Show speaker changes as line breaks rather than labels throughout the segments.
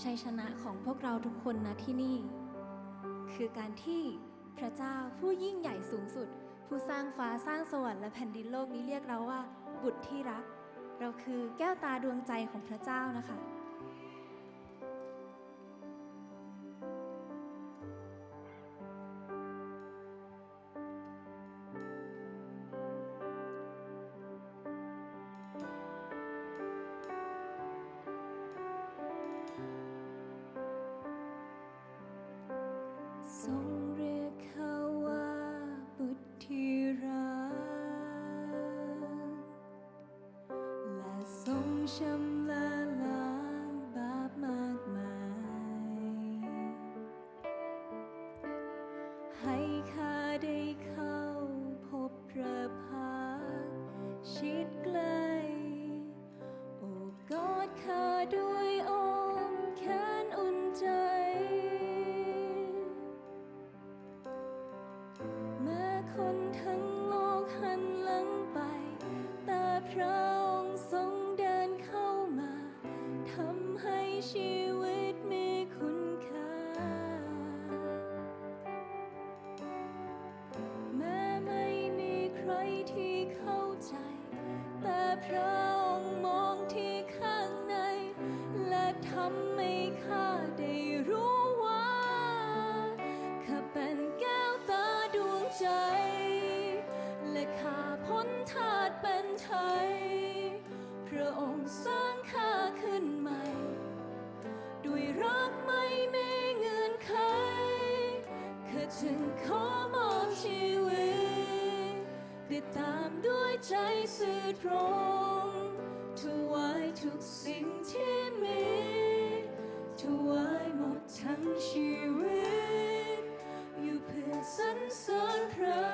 ชัยชนะของพวกเราทุกคนนะที่นี่ คือการที่พระเจ้าผู้ยิ่งใหญ่สูงสุด ผู้สร้างฟ้าสร้างสวรรค์และแผ่นดินโลกนี้เรียกเราว่า บุตรที่รัก เราคือแก้วตาดวงใจของพระเจ้านะคะ ชำระล้างบาปมากมาย ให้ข้าได้เข้าพบพระพักชิดใกล้โอบกอดข้าด้วยอ้อมแขนอุ่นใจแม้คนทั้งโลกหันหลังไป แต่พระ องค์สร้างข้าขึ้นใหม่ ด้วยรักไม่มีเงื่อนไขข้าจึงขอมอบชีวิต ติดตามด้วยใจสื่อตรงถวายทุกสิ่งที่มีถวายหมดทั้งชีวิต อยู่เพื่อสรรเสริญพระ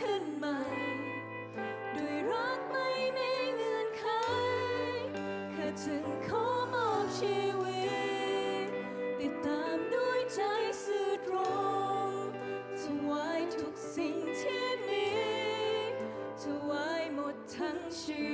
ขึ้นใหม่ด้วยรักไม่มีเงื่อนไขแค่จึงขอมอบชีวิต ติดตามด้วยใจสื่อตรงถวายทุกสิ่งที่มีถวายหมดทั้งชีวิต